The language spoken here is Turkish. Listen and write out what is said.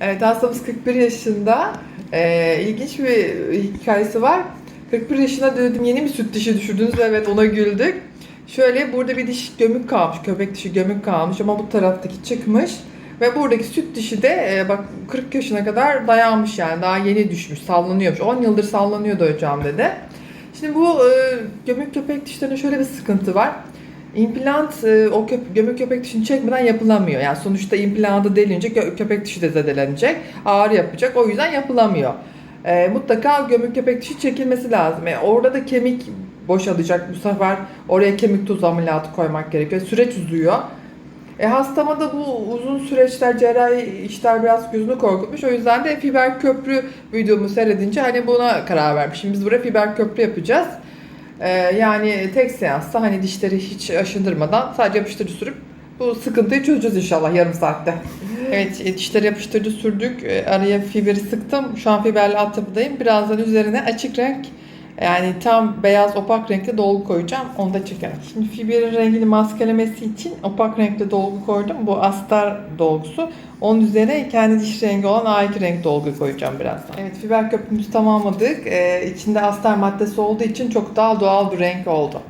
Evet hastamız 41 yaşında. Ee, ilginç bir hikayesi var. 41 yaşında dedim yeni bir süt dişi düşürdünüz ve evet ona güldük. Şöyle burada bir diş gömük kalmış, köpek dişi gömük kalmış ama bu taraftaki çıkmış. Ve buradaki süt dişi de e, bak 40 yaşına kadar dayanmış yani daha yeni düşmüş, sallanıyormuş. 10 yıldır sallanıyordu hocam dedi. Şimdi bu e, gömük köpek dişlerinde şöyle bir sıkıntı var. İmplant e, o köp gömük köpek dişini çekmeden yapılamıyor. Yani sonuçta implantı delince köpek dişi de zedelenecek, ağrı yapacak. O yüzden yapılamıyor. E, mutlaka gömük köpek dişi çekilmesi lazım. E, orada da kemik boşalacak. Bu sefer oraya kemik tuz ameliyatı koymak gerekiyor. Süreç uzuyor. E, hastama da bu uzun süreçler, cerrahi işler biraz gözünü korkutmuş. O yüzden de fiber köprü videomu seyredince hani buna karar vermişim. Biz buraya fiber köprü yapacağız. Ee, yani tek seansta hani dişleri hiç aşındırmadan sadece yapıştırıcı sürüp bu sıkıntıyı çözeceğiz inşallah yarım saatte. Evet e, dişleri yapıştırıcı sürdük. E, Araya fiberi sıktım. Şu an fiberli altyapıdayım. Birazdan üzerine açık renk yani tam beyaz opak renkli dolgu koyacağım. Onu da çekelim. Şimdi fiberin rengini maskelemesi için opak renkli dolgu koydum. Bu astar dolgusu. Onun üzerine kendi diş rengi olan A2 renk dolgu koyacağım birazdan. Evet fiber köpüğümüzü tamamladık. Ee, içinde astar maddesi olduğu için çok daha doğal bir renk oldu.